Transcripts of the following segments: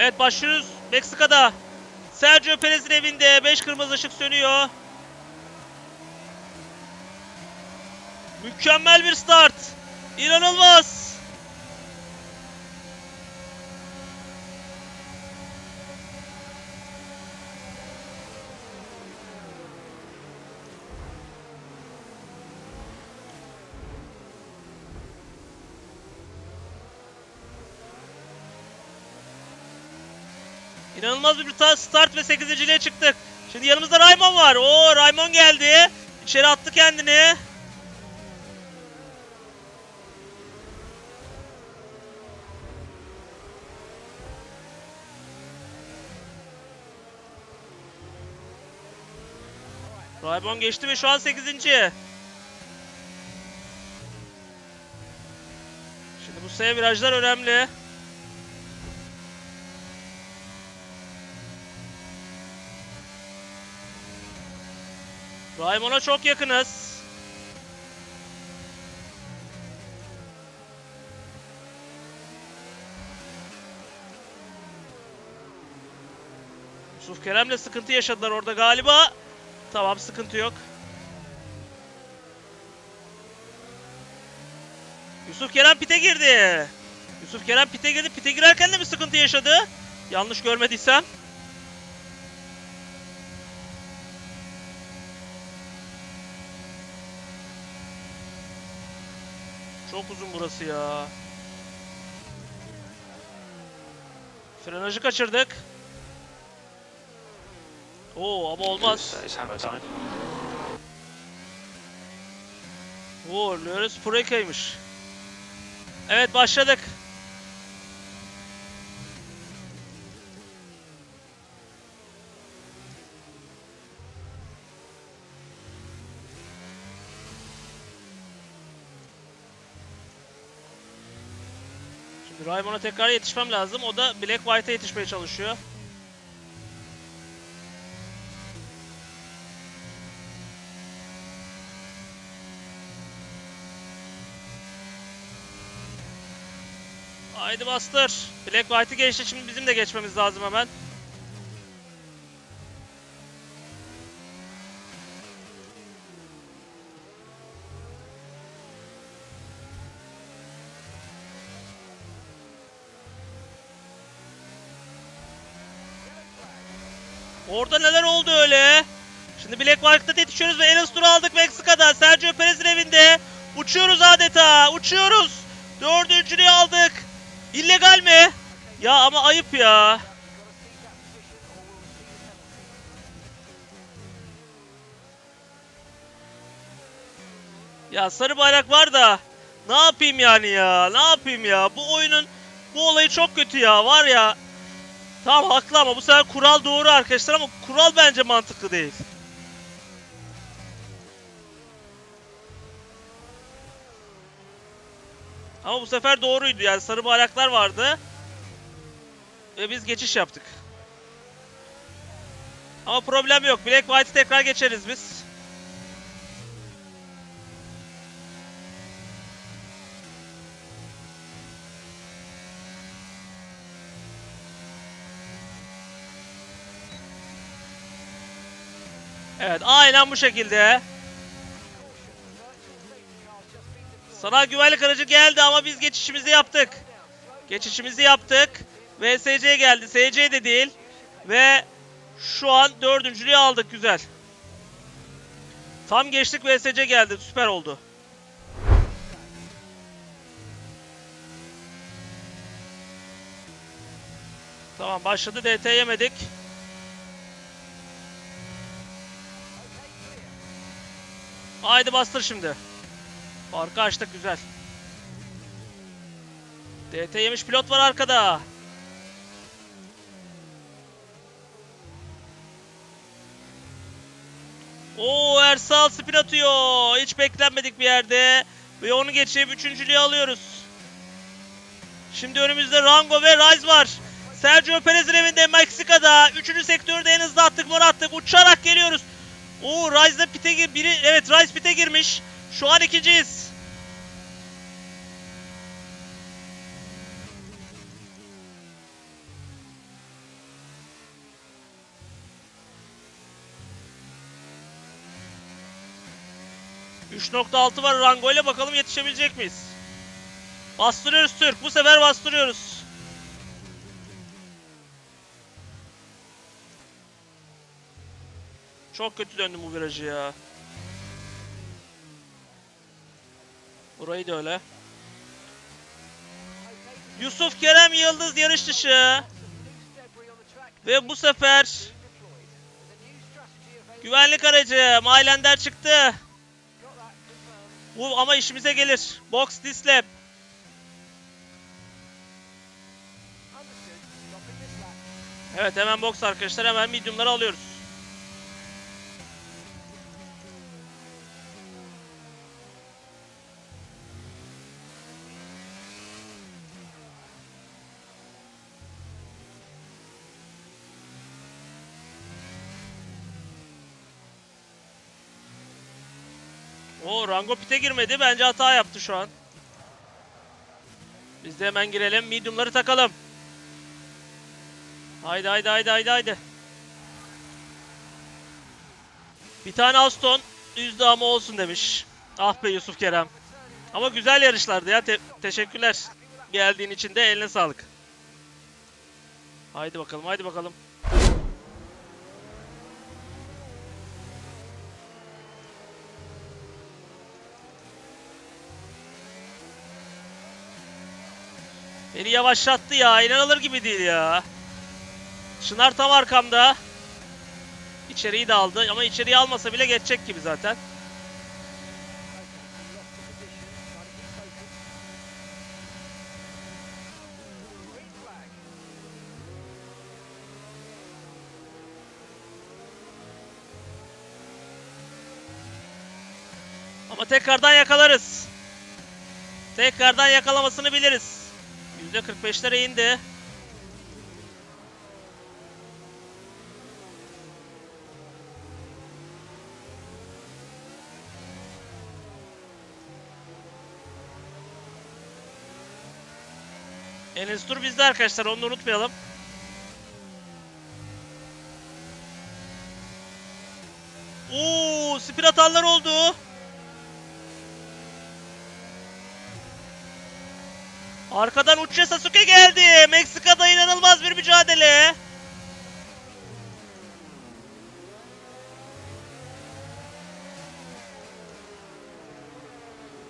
Evet başlıyoruz Meksika'da. Sergio Perez'in evinde 5 kırmızı ışık sönüyor. Mükemmel bir start. İnanılmaz. İnanılmaz bir ta- start ve 8.liğe çıktık. Şimdi yanımızda Raymond var. Oo Raymond geldi. İçeri attı kendini. Raymond geçti ve şu an 8. Şimdi bu S virajlar önemli. Raymon'a çok yakınız. Yusuf Kerem'le sıkıntı yaşadılar orada galiba. Tamam sıkıntı yok. Yusuf Kerem pite girdi. Yusuf Kerem pite girdi. Pite girerken de mi sıkıntı yaşadı? Yanlış görmediysem. Çok uzun burası ya. Frenajı kaçırdık. Oo ama olmaz. Oo Loris Pureka'ymış. Evet başladık. Raymon'a tekrar yetişmem lazım. O da Black White'a yetişmeye çalışıyor. Haydi bastır. Black White'ı geçti. Şimdi bizim de geçmemiz lazım hemen. Orada neler oldu öyle? Şimdi Black White'da yetişiyoruz ve Enes Tur'u aldık Meksika'da. Sergio Perez'in evinde. Uçuyoruz adeta. Uçuyoruz. Dördüncülüğü aldık. İllegal mi? Ya ama ayıp ya. Ya sarı bayrak var da ne yapayım yani ya? Ne yapayım ya? Bu oyunun bu olayı çok kötü ya. Var ya. Tamam haklı ama bu sefer kural doğru arkadaşlar ama kural bence mantıklı değil. Ama bu sefer doğruydu yani sarı bayraklar vardı. Ve biz geçiş yaptık. Ama problem yok. Black White'ı tekrar geçeriz biz. Evet aynen bu şekilde. Sana güvenlik aracı geldi ama biz geçişimizi yaptık. Geçişimizi yaptık. Ve SC geldi. SC de değil. Ve şu an dördüncülüğü aldık. Güzel. Tam geçtik ve SC geldi. Süper oldu. Tamam başladı. DT yemedik. Haydi bastır şimdi. Farkı açtık güzel. DT yemiş pilot var arkada. Oo Ersal spin atıyor. Hiç beklenmedik bir yerde. Ve onu geçip üçüncülüğü alıyoruz. Şimdi önümüzde Rango ve Rise var. Sergio Perez'in evinde Meksika'da. Üçüncü sektörde en hızlı attık mor attık. Uçarak geliyoruz. Oo Rise'da pite gir biri evet Rise pite girmiş. Şu an ikinciyiz. %6 var Rango ile bakalım yetişebilecek miyiz? Bastırıyoruz Türk. Bu sefer bastırıyoruz. Çok kötü döndüm bu virajı ya. Burayı da öyle. Yusuf Kerem Yıldız yarış dışı. Ve bu sefer güvenlik aracı Maylender çıktı. Bu ama işimize gelir. Box dislap. Evet hemen box arkadaşlar hemen medium'ları alıyoruz. Rango pit'e girmedi. Bence hata yaptı şu an. Biz de hemen girelim. Medium'ları takalım. Haydi haydi haydi haydi haydi. Bir tane Aston yüzde ama olsun demiş. Ah be Yusuf Kerem. Ama güzel yarışlardı ya. Te- teşekkürler. Geldiğin için de eline sağlık. Haydi bakalım haydi bakalım. Beni yavaşlattı ya. İnanılır gibi değil ya. Çınar tam arkamda. İçeriği de aldı ama içeriği almasa bile geçecek gibi zaten. Ama tekrardan yakalarız. Tekrardan yakalamasını biliriz. %45'lere indi. Enes Tur bizde arkadaşlar onu unutmayalım. Oo, spin atanlar oldu. Arkadan Uchiha Sasuke geldi. Meksika'da inanılmaz bir mücadele.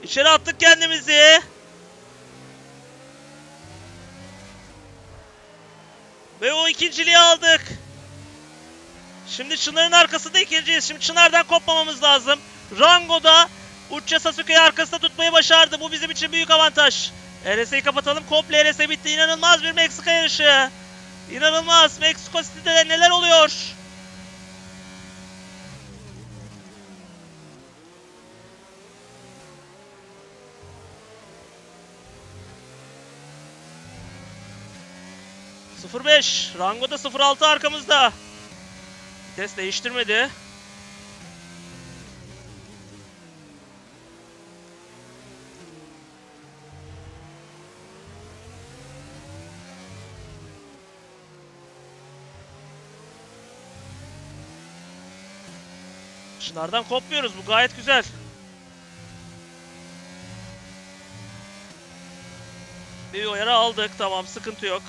İçeri attık kendimizi. Ve o ikinciliği aldık. Şimdi Çınar'ın arkasında ikinciyiz. Şimdi Çınar'dan kopmamamız lazım. Rango'da Uchiha Sasuke'yi arkasında tutmayı başardı. Bu bizim için büyük avantaj. RS'yi kapatalım. Komple RS bitti. İnanılmaz bir Meksika yarışı. İnanılmaz. Meksiko City'de neler oluyor? ...05. Rango'da 06 arkamızda. Vites değiştirmedi. Çınardan kopmuyoruz. Bu gayet güzel. Bir uyarı aldık. Tamam sıkıntı yok.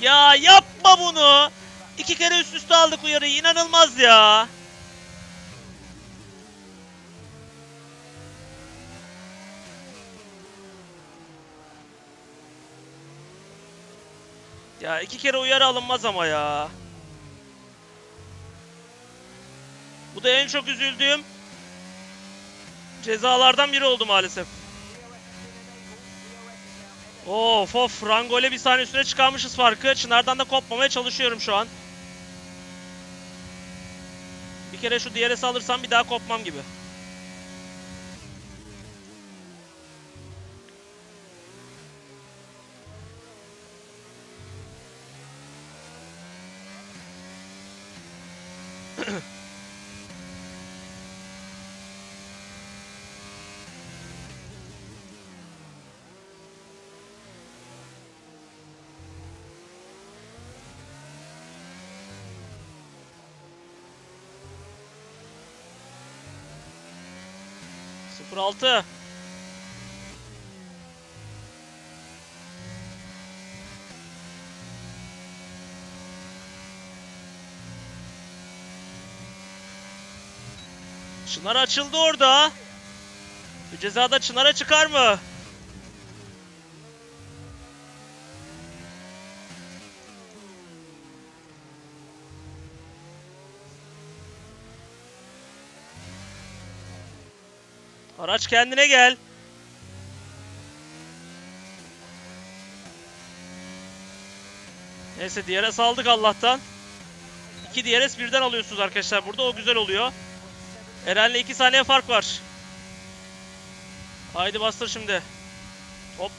Ya yapma bunu. İki kere üst üste aldık uyarıyı. İnanılmaz ya. Ya iki kere uyarı alınmaz ama ya. Bu da en çok üzüldüğüm cezalardan biri oldu maalesef. Of of Rango ile bir saniye üstüne çıkarmışız farkı. Çınar'dan da kopmamaya çalışıyorum şu an. Bir kere şu DRS alırsam bir daha kopmam gibi. 0-6. Çınar açıldı orada. Bir cezada Çınar'a çıkar mı? Araç kendine gel. Neyse DRS aldık Allah'tan. İki DRS birden alıyorsunuz arkadaşlar. Burada o güzel oluyor. Eren'le 2 saniye fark var. Haydi bastır şimdi. Hop.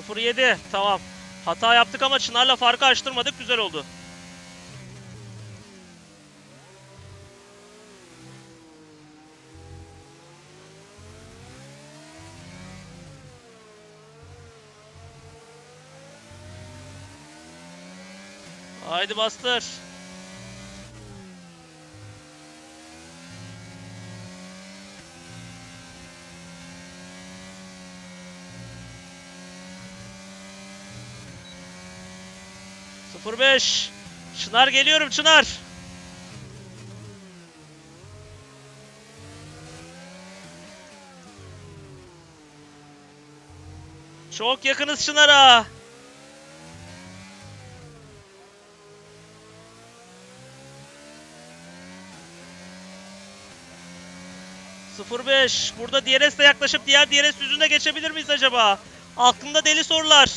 Sıfır yedi. Tamam. Hata yaptık ama Çınar'la farkı açtırmadık. Güzel oldu. Haydi bastır. Sıfır beş. Çınar geliyorum Çınar. Çok yakınız Çınar'a. Sıfır beş. Burada DRS'le yaklaşıp diğer DRS yüzüne geçebilir miyiz acaba? Aklımda deli sorular.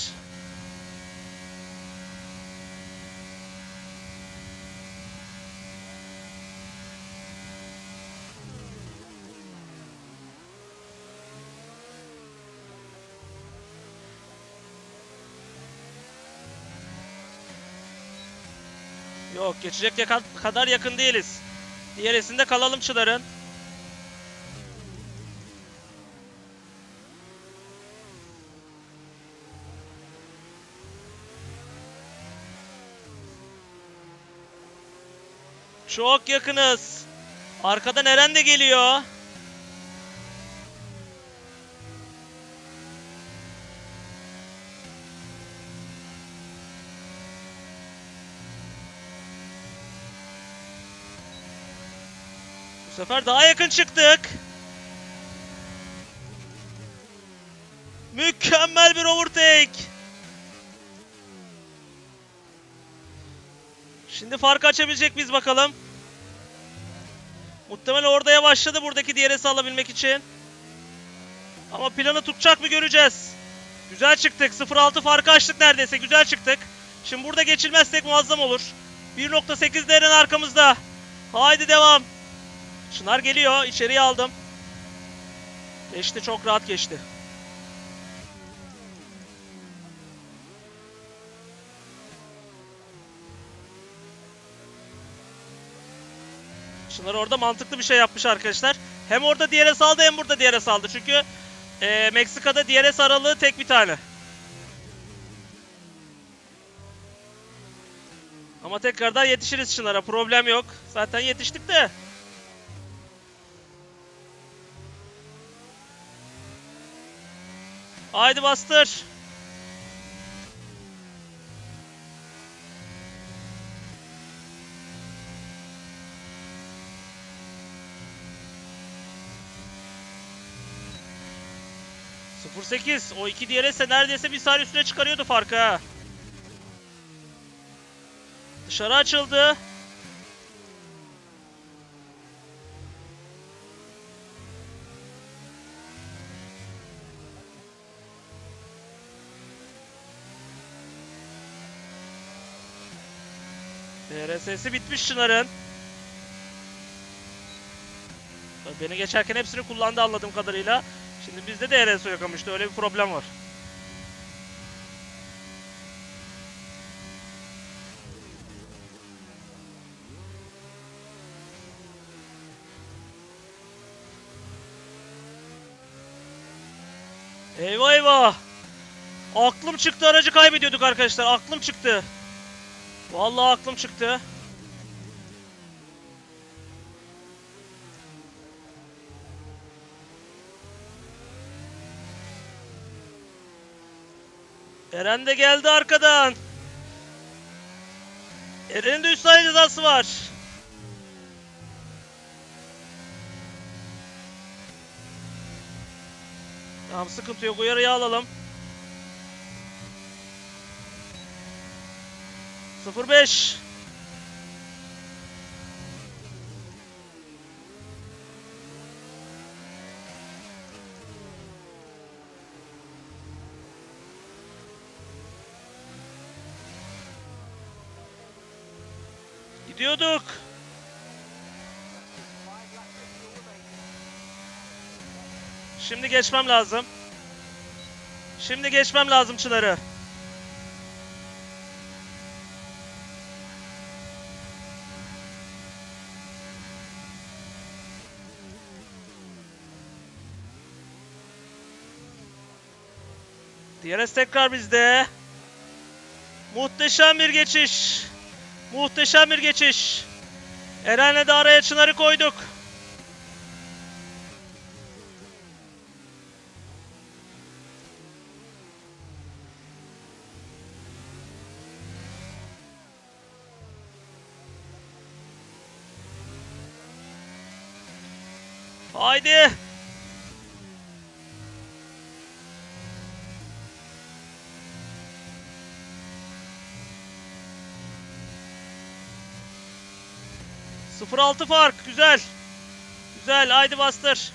Yok geçecek yaka- kadar yakın değiliz. DRS'inde kalalım Çınar'ın. Çok yakınız. Arkadan Eren de geliyor. Sefer daha yakın çıktık. Mükemmel bir overtake. Şimdi farkı açabilecek miyiz bakalım. Muhtemelen orada yavaşladı buradaki DRS'i alabilmek için. Ama planı tutacak mı göreceğiz. Güzel çıktık. 0.6 farkı açtık neredeyse. Güzel çıktık. Şimdi burada geçilmezsek muazzam olur. 1.8 değerin arkamızda. Haydi devam. Çınar geliyor. İçeriye aldım. Geçti çok rahat geçti. Çınar orada mantıklı bir şey yapmış arkadaşlar. Hem orada DRS aldı hem burada DRS aldı. Çünkü e, Meksika'da DRS aralığı tek bir tane. Ama tekrardan yetişiriz Çınar'a. Problem yok. Zaten yetiştik de. Haydi bastır. Sıfır sekiz. O iki DRS'e neredeyse bir saniye üstüne çıkarıyordu farkı. Dışarı açıldı. DRS'si bitmiş Çınar'ın. Beni geçerken hepsini kullandı anladığım kadarıyla. Şimdi bizde de ama işte öyle bir problem var. Eyvah eyvah. Aklım çıktı aracı kaybediyorduk arkadaşlar. Aklım çıktı. Vallahi aklım çıktı. Eren de geldi arkadan. Eren'in de 3 saniye cezası var. Tamam sıkıntı yok uyarıyı alalım. 05 Gidiyorduk. Şimdi geçmem lazım. Şimdi geçmem lazım Çınar'ı. DRS tekrar bizde. Muhteşem bir geçiş. Muhteşem bir geçiş. Eren'le de araya Çınar'ı koyduk. Haydi. Sıfır altı fark. Güzel. Güzel. Haydi bastır.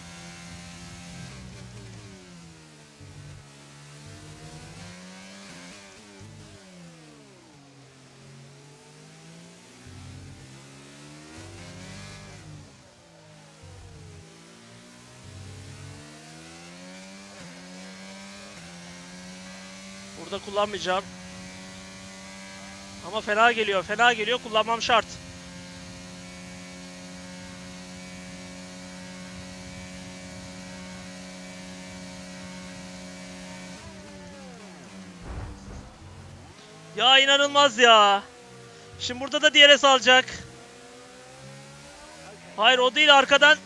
Burada kullanmayacağım. Ama fena geliyor. Fena geliyor. Kullanmam şart. Ya inanılmaz ya. Şimdi burada da DRS alacak. Hayır o değil arkadan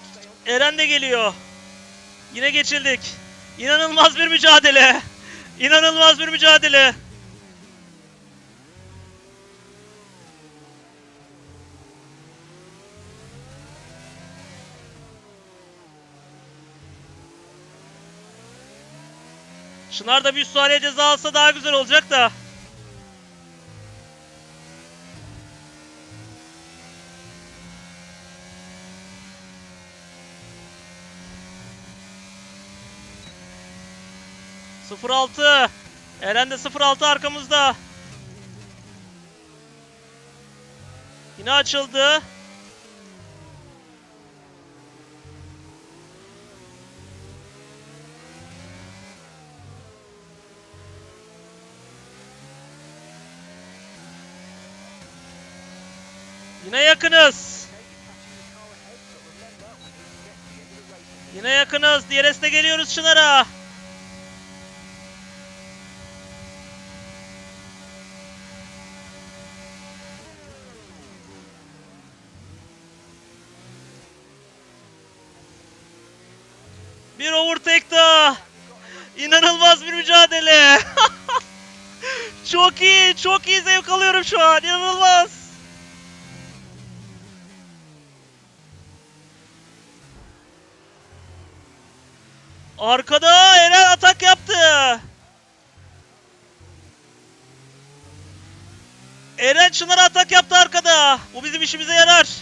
Eren de geliyor. Yine geçildik. İnanılmaz bir mücadele. İnanılmaz bir mücadele. Çınar da bir saniye ceza alsa daha güzel olacak da. Sıfır altı. Eren de 06 arkamızda. Yine açıldı. Yine yakınız. Yine yakınız. DRS'de geliyoruz Çınar'a. Çok iyi, zevk alıyorum şu an. İnanılmaz. Arkada Eren atak yaptı. Eren Çınar atak yaptı arkada. Bu bizim işimize yarar.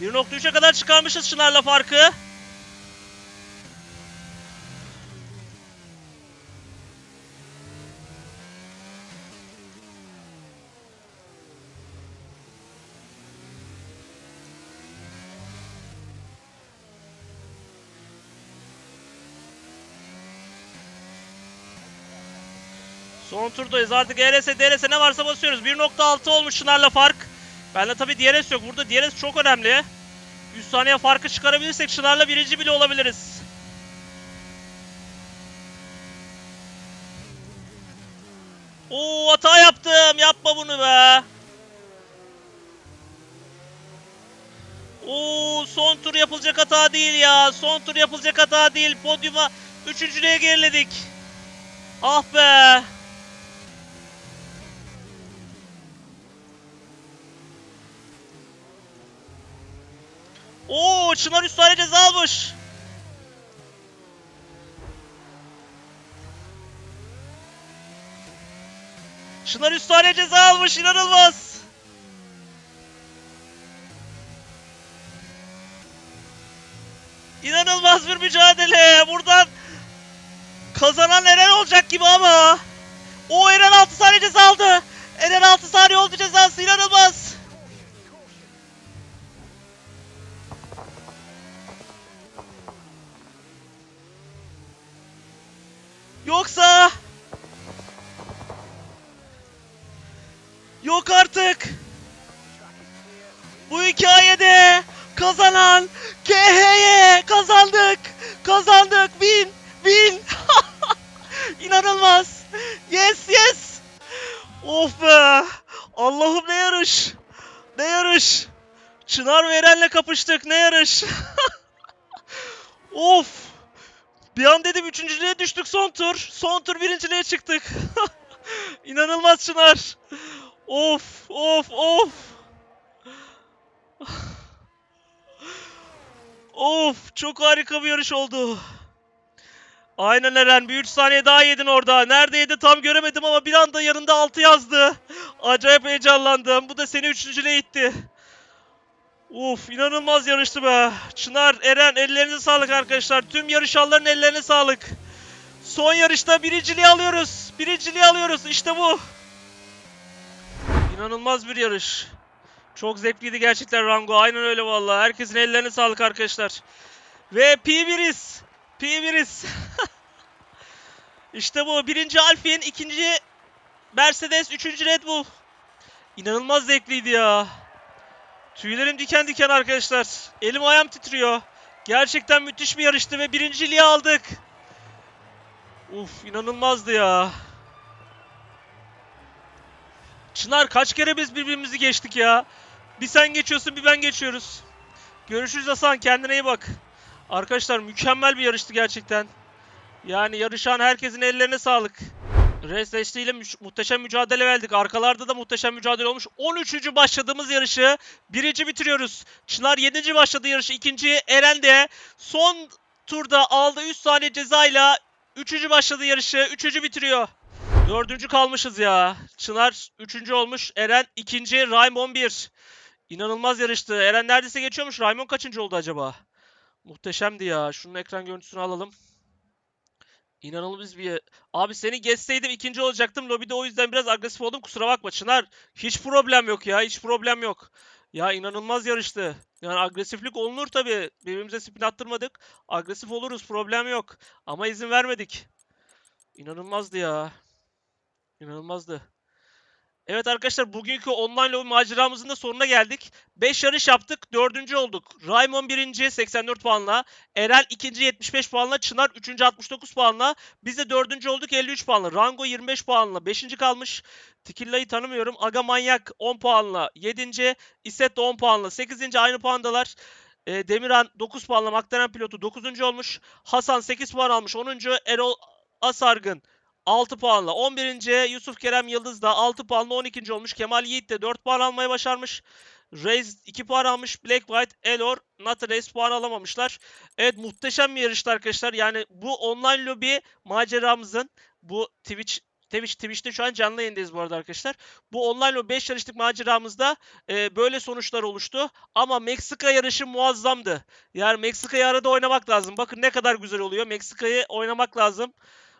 1.3'e kadar çıkarmışız Çınar'la farkı. Son turdayız artık ERS, DRS ne varsa basıyoruz. 1.6 olmuş Çınar'la fark. Bende tabi DRS yok. Burada DRS çok önemli. 100 saniye farkı çıkarabilirsek Çınar'la birinci bile olabiliriz. Oo hata yaptım. Yapma bunu be. Oo son tur yapılacak hata değil ya. Son tur yapılacak hata değil. Podyuma üçüncülüğe geriledik. Ah be. Oo Çınar 3 tane ceza almış. Çınar 3 tane ceza almış inanılmaz. İnanılmaz bir mücadele. Buradan kazanan Eren olacak gibi ama. O Eren 6 saniye ceza aldı. Eren 6 saniye oldu cezası inanılmaz. Yarış. of. Bir an dedim üçüncülüğe düştük son tur. Son tur birinciliğe çıktık. İnanılmaz Çınar. Of of of. Of çok harika bir yarış oldu. Aynen Eren bir 3 saniye daha yedin orada. Neredeydi tam göremedim ama bir anda yanında 6 yazdı. Acayip heyecanlandım. Bu da seni üçüncülüğe itti. Uf inanılmaz yarıştı be. Çınar, Eren ellerinize sağlık arkadaşlar. Tüm yarışanların ellerine sağlık. Son yarışta birinciliği alıyoruz. Birinciliği alıyoruz. İşte bu. İnanılmaz bir yarış. Çok zevkliydi gerçekten Rango. Aynen öyle vallahi. Herkesin ellerine sağlık arkadaşlar. Ve P1'iz. P1'iz. işte bu. Birinci Alfin, ikinci Mercedes, üçüncü Red Bull. İnanılmaz zevkliydi ya. Tüylerim diken diken arkadaşlar. Elim ayağım titriyor. Gerçekten müthiş bir yarıştı ve birinciliği aldık. Uf inanılmazdı ya. Çınar kaç kere biz birbirimizi geçtik ya. Bir sen geçiyorsun bir ben geçiyoruz. Görüşürüz Hasan kendine iyi bak. Arkadaşlar mükemmel bir yarıştı gerçekten. Yani yarışan herkesin ellerine sağlık. Race ile mü- muhteşem mücadele verdik. Arkalarda da muhteşem mücadele olmuş. 13. başladığımız yarışı birinci bitiriyoruz. Çınar 7. başladığı yarışı ikinci. Eren de son turda aldığı 3 saniye cezayla 3. başladığı yarışı 3. bitiriyor. Dördüncü kalmışız ya. Çınar üçüncü olmuş. Eren ikinci. Raymond bir. İnanılmaz yarıştı. Eren neredeyse geçiyormuş. Raymond kaçıncı oldu acaba? Muhteşemdi ya. Şunun ekran görüntüsünü alalım. İnanılmaz bir... Abi seni geçseydim ikinci olacaktım. Lobide o yüzden biraz agresif oldum. Kusura bakma Çınar. Hiç problem yok ya. Hiç problem yok. Ya inanılmaz yarıştı. Yani agresiflik olunur tabii. Birbirimize spin attırmadık. Agresif oluruz. Problem yok. Ama izin vermedik. İnanılmazdı ya. İnanılmazdı. Evet arkadaşlar bugünkü online lobby maceramızın da sonuna geldik. 5 yarış yaptık. 4. olduk. Raymond 1. 84 puanla. Erel 2. 75 puanla. Çınar 3. 69 puanla. Biz de 4. olduk 53 puanla. Rango 25 puanla. 5. kalmış. Tikilla'yı tanımıyorum. Aga Manyak 10 puanla. 7. İsset de 10 puanla. 8. aynı puandalar. E, Demirhan 9 puanla. McLaren pilotu 9. olmuş. Hasan 8 puan almış. 10. Erol Asargın 6 puanla 11. Yusuf Kerem Yıldız da 6 puanla 12. olmuş. Kemal Yiğit de 4 puan almayı başarmış. Reis 2 puan almış. Black White, Elor, Not Race puan alamamışlar. Evet muhteşem bir yarıştı arkadaşlar. Yani bu online lobby maceramızın bu Twitch Twitch, Twitch'te şu an canlı yayındayız bu arada arkadaşlar. Bu online lobby 5 yarışlık maceramızda e, böyle sonuçlar oluştu. Ama Meksika yarışı muazzamdı. Yani Meksika'yı arada oynamak lazım. Bakın ne kadar güzel oluyor. Meksika'yı oynamak lazım.